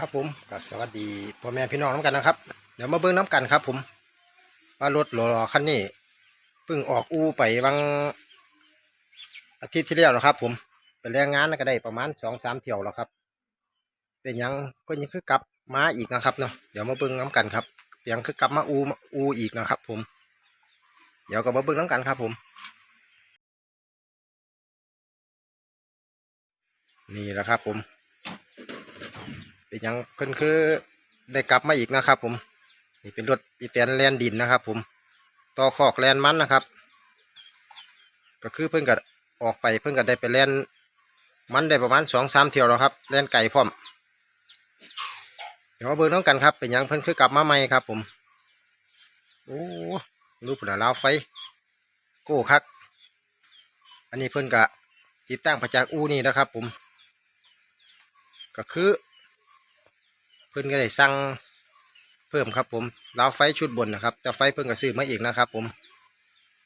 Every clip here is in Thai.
ครับผมก็สวัสดีพ่อแม่พี่น้องน้ำกันนะครับ เดี๋ยวมาเบิ่งน้ำกันครับ ผมว่ารถหล่อๆคันนี้เพิ่งออกอูไปบางอาทิตย์ที่แล้วนะครับ ผมไปแรงงานก็ได้ประมาณสองสามเที่ยวแล้วครับ เป็นยังเพิ่นยังคือกลับมาอีกนะครับเนาะเดี๋ยวมาเบิ่งน้ำกันครับเพียงคือกลับมาอูอูอีกนะครับ ผม เดี๋ยวก็มาเบิ่งน้ำกันครับ ผม นี่แหละครับ ผม เป็นยังเพิ่นคือได้กลับมาอีกนะครับ ผมนี่เป็นรถอีแตนแลนดินนะครับ ผมต่อคอกแลนมันนะครับ ก็คือเพิ่นก็ออกไปเพิ่นก็ได้ไปแลนมันได้ประมาณสองสามเที่ยวแล้วครับแลนไก่พร้อมเดี๋ยวมาเบิ่งน้องกันครับเป็นยังเพิ่นคือกลับมาใหม่ครับ ผมโอ้รูปหน้าลาวไฟโก้คักอันนี้เพิ่นก็ติดตั้งประจากอูนี่นะครับ ผม ก็คือ พิ่นก็ได้สั่งเพิ่มครับผมราวไฟชุดบนนะครับแต่ไฟเพิ่นก็ซื้อมาอีกนะครับผม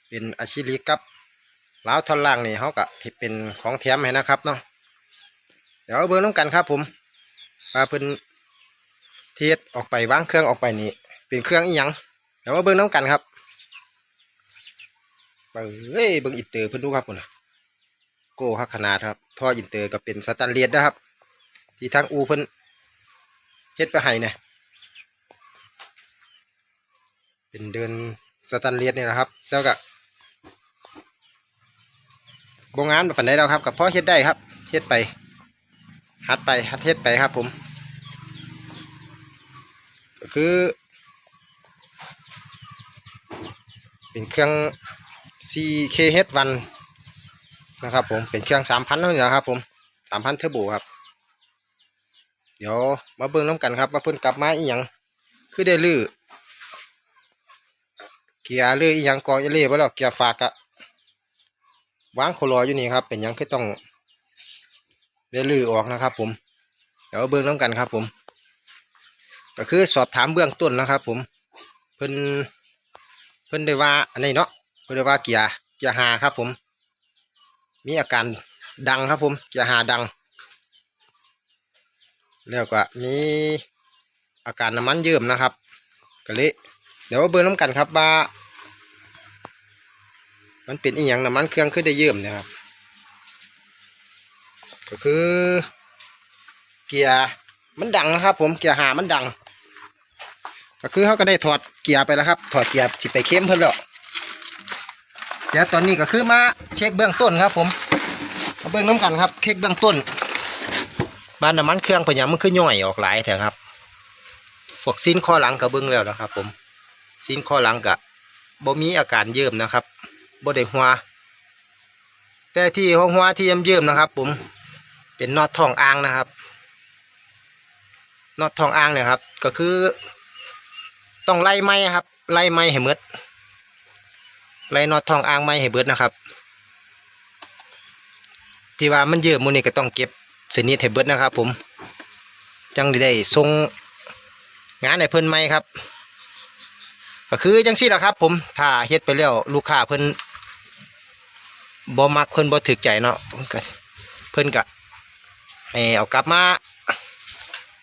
เป็นอาชิลิกับราวท่อนล่างนี่เขาก็ที่เป็นของแถมให้นะครับเนาะเดี๋ยวเอาเบิ่งน้ำกันครับผมว่าเพิ่นเทียดออกไปวางเครื่องออกไปนี่เป็นเครื่องอีหยังเดี๋ยวมาเบิ่งน้ำกันครับเบิ่งเฮ้ยเบิ่งอินเตอร์เพิ่นดูครับผมโก้ฮักขนาดครับท่ออินเตอร์ก็เป็นสแตนเลสนะครับ ที่ทางอูเพิ่น เฮ็ดไปให้เนี่ยเป็นเดินสแตนเลสเนี่ยนะครับแล้วก็โรงงานแบบปันได้แล้วครับกับพ่อเฮ็ดได้ครับเฮ็ดไปหัดไปหัดเฮ็ดไปครับ ผมก็คือ เป็นเครื่อง CKH1 นะครับผมเป็นเครื่อง 3,000เท่านี้นะครับผม3,000เทอร์โบครับ เดี๋ยวมาเบิ่งน้ำกันครับว่าเพิ่นกลับมาอีหยังคือได้ลื้อเกียร์ลื้ออีหยังกอเอเล่บ่แล้วเกียร์ฝากอะวางโคลออยู่นี่ครับ เป็นยังคือต้องได้ลื้อออกนะครับ ผมเดี๋ยวมาเบิ่งน้ำกันครับ ผม ก็คือสอบถามเบื้องต้นนะครับ ผมเพิ่นเพิ่นได้ว่าอันนี้เนาะเพิ่นได้ว่าเกียร์เกียร์หาครับ ผม มีอาการดังครับ ผมเกียร์หาดัง แล้วก็มีอาการน้ำมันเยิ้มนะครับก็เลยเดี๋ยวเบิ่งน้ำกันครับว่า มันเป็นอีหยังน้ำมันเครื่องขึ้นได้เยิ้มนะครับ ก็คือ เกียร์มันดังนะครับ ผมเกียร์หามันดัง ก็คือเขาก็ได้ถอดเกียร์ไปแล้วครับ ถอดเกียร์สิไปเข้มเพิ่นแล้วเดี๋ยวตอนนี้ก็คือมาเช็คเบื้องต้นครับ ผมมาเบื้องน้ำกันครับ เช็คเบื้องต้น บ้านน้ำมันเครื่องเป็นหยังมันคือย่อยออกหลายแถวครับพวกซีนข้อหลังกับเบิ้องแล้วนะครับ ผมซีนข้อหลังกับบ่มีอาการเยิ้มนะครับบ่ได้หัวแต่ที่ห้องหัวที่เยิ้มเยิ้มนะครับ ผมเป็นน็อตทองอ่างนะครับน็อตทองอ่างเนี่ยครับ ก็คือต้องไล่ไม้ครับ ไล่ไม้ให้หมดไล่น็อตทองอ่างไม้ให้เบิดนะครับ ที่ว่ามันเยิ้มมูนี่ก็ต้องเก็บ สนิทให้เบิดนะครับ ผมจังได้ส่งงานให้เพิ่นใหมครับ ก็คือจังซี่แหละครับ ผมถ้าเฮ็ดไปแล้วลูกค้าเพิ่นบ่มักเพิ่นบ่ถึกใจเนาะเพิ่นก็เพิ่นก็ให้เอากลับมา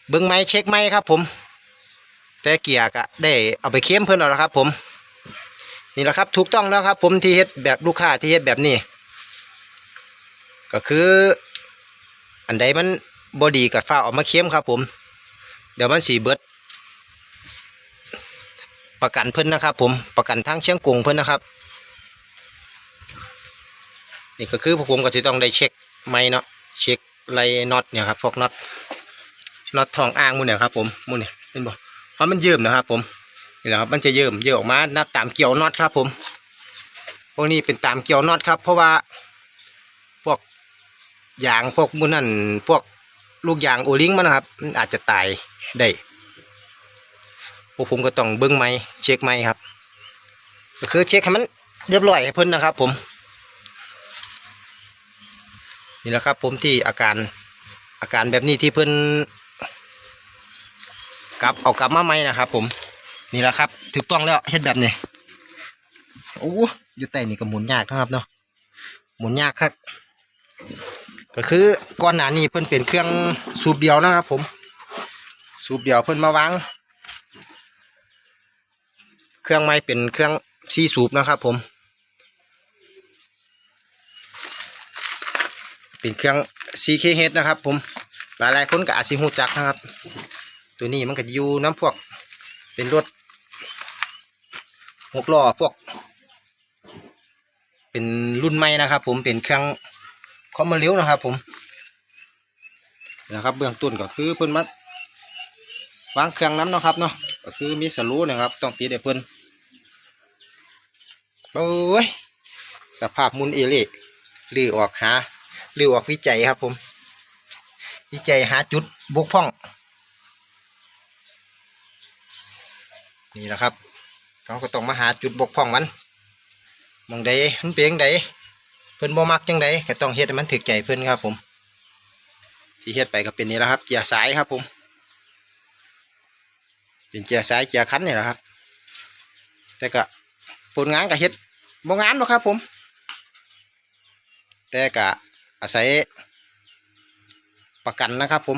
เบิ่งไม้เช็คไม้ครับ ผม แต่เกียร์ก็ได้เอาไปเข้มเพิ่นแล้วละครับ ผมนี่แหละครับถูกต้องแล้วครับ ผมที่เฮ็ดแบบลูกค้าที่เฮ็ดแบบนี้ ก็คือ อันใดมันบอดีกับฟ้าออกมาเข้มครับผม เดี๋ยวมันสีเบิด ประกันเพิ่นนะครับ ผมประกันทางเชียงกงเพิ่นนะครับ นี่ก็คือพวกผมก็จะต้องได้เช็คไม่เนาะเช็คไรน็อตเนี่ยครับพวกน็อตน็อตทองอ่างมูเนี่ยครับผมมูเนี่ยเห็นบ่เพราะมันเยิ่มนะครับ ผมนี่แหละครับมันจะเยิ่มเยิ่มออกมานับตามเกี่ยวน็อตครับ ผมพวกนี้เป็นตามเกี่ยวน็อตครับ เพราะว่า ยางพวกมุนั่นพวกลูกยางโอลิงมันนะครับมันอาจจะตายได้พวกผมก็ต้องเบิ้งไม้เช็คไม้ครับก็คือเช็คให้มันเรียบร้อยให้เพิ่นนะครับ ผม นี่แหละครับ ผมที่อาการอาการแบบนี้ที่เพิ่นกลับเอากลับมาไหมนะครับ ผม นี่แหละครับถูกต้องแล้วเฮ็ดแบบนี้โอ้อยู่ใต้นี่ก็หมุนยากนะครับเนาะหมุนยากครับ ก็คือก่อนหนานี้เพิ่นเป็นเครื่องสูบเดียวนะครับ ผม สูบเดียวเพิ่นมาวางเครื่องไม้เป็นเครื่องซีสูบนะครับ ผม เป็นเครื่อง CKH นะครับ ผมหลายๆคนก็อาจสิฮู้จักนะครับ ตัวนี้มันก็อยู่น้ำพวกเป็นรถหกล้อพวก เป็นรุ่นใหม่นะครับ ผมเป็นเครื่อง คอมมาเร็วนะครับ ผมนะครับ เบื้องต้นก็คือเพิ่นมาวางเครื่องน้ำนะครับเนาะก็คือมีสลูนะครับ ต้องติดให้เพิ่นโอ้ยสภาพมุนเอเล่ลือออกหาลือออกวิจัยครับ ผม วิจัยหาจุดบกพร่อง นี่นะครับเขาก็ต้องมาหาจุดบกพร่องมันมองใดมันเป็นจังใด เพิ่นบ่มักจังใดก็ต้องเฮ็ดให้มันถึกใจเพิ่นครับผมที่เฮ็ดไปก็เป็นนี่แหละครับเกียร์สายครับผม เป็นเกียร์สายเกียร์คันนี่แหละครับ แต่ก็ผลงานก็เฮ็ดบ่งานหรอกครับผม แต่ก็อาศัยประกันนะครับผม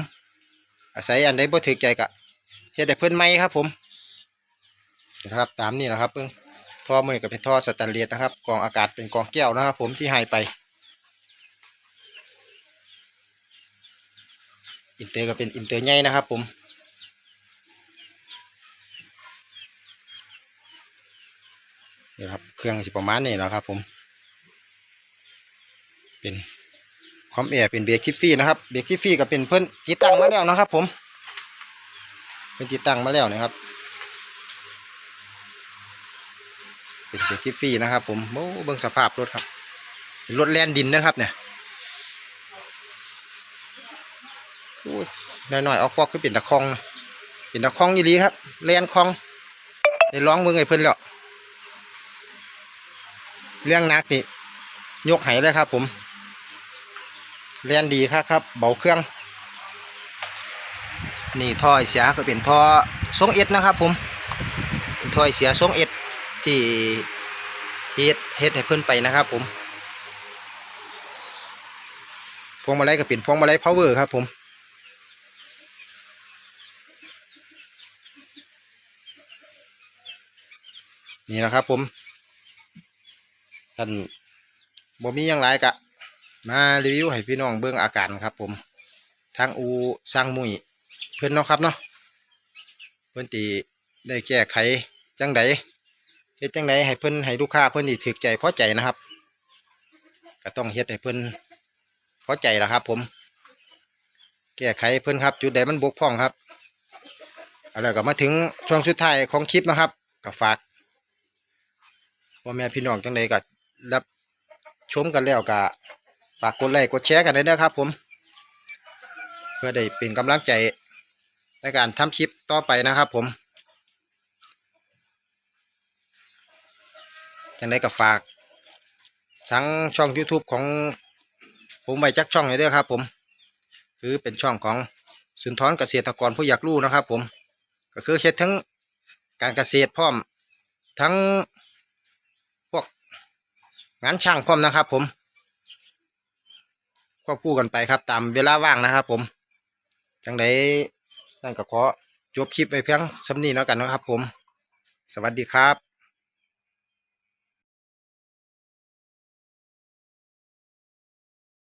อาศัยอันใดบ่ถึกใจก็เฮ็ดให้เพิ่นใหม่ครับผมนะครับตามนี้นะครับเพิ่ง ท่อมือกับเป็นท่อสแตนเลสนะครับกองอากาศเป็นกองแก้วนะครับ ผมที่ให้ไปอินเตอร์ก็เป็นอินเตอร์ใหญ่นะครับ ผมนี่ครับเครื่องสิประมาณนี้นะครับ ผม เป็นคอมแอร์เป็นเบรกทิฟฟี่นะครับเบรกทิฟฟี่ก็เป็นเพิ่อนติดตั้งมาแล้วนะครับ ผมเป็นติดตั้งมาแล้วนะครับ เป็นเบรกทิฟฟี่นะครับผมโอ้เบิ่งสภาพรถครับรถแล่นดินนะครับเนี่ยโอ้น้อยๆออกปอกคือเป็นตะคองเป็นตะคองยี่ลีครับแล่นคองได้ร้องเบิ่งไอ้เพิ่นแล้วเรื่องนักนี่ยกไหเลยครับ ผมแล่นดีครับครับ เบาเครื่อง นี่ท่อไอเสียก็เป็นท่อทรงเอ็ดนะครับ ผมท่อไอเสียทรงเอ็ด เฮ็ดเฮ็ดให้เพิ่นไปนะครับ ผมพวงมาลัยก็เป็นพวงมาลัยพาวเวอร์ครับ ผมนี่นะครับ ผมท่านบ่มียังไรกะ มารีวิวให้พี่น้องเบิ่งอาการครับ ผมทางอูสร้างมุยเพื่อนเนาะครับเนาะเพื่อนตีได้แก้ไขจังใด เฮ็ดจังใดให้เพิ่นให้ลูกค้าเพิ่นที่ถึกใจพอใจนะครับ ก็ต้องเฮ็ดให้เพิ่นพอใจละครับ ผม แก้ไขเพิ่นครับ จุดใดมันบกพร่องครับเอาแล้วก็มาถึงช่วงสุดท้ายของคลิปนะครับก็ฝากพ่อแม่พี่น้องจังใดก็รับชมกันแล้วก็ฝากกดไลค์กดแชร์กันด้วยนะครับ ผม เพื่อได้เป็นกำลังใจในการทำคลิปต่อไปนะครับ ผม จังได้กับฝาก ทั้งช่อง YouTube ของผมไปจักช่องเลยด้อครับ ผม คือเป็นช่องของสุนทรเกษตรกรผู้อยากรู้นะครับ ผม ก็คือเฮ็ดทั้งการเกษตรพร้อม ทั้งพวกงานช่างพร้อมนะครับ ผมควบคู่กันไปครับ ตามเวลาว่างนะครับ ผมจังไดนั่นก็ขอจบคลิปไว้เพียงสำนีแล้วกันนะครับ ผม สวัสดีครับ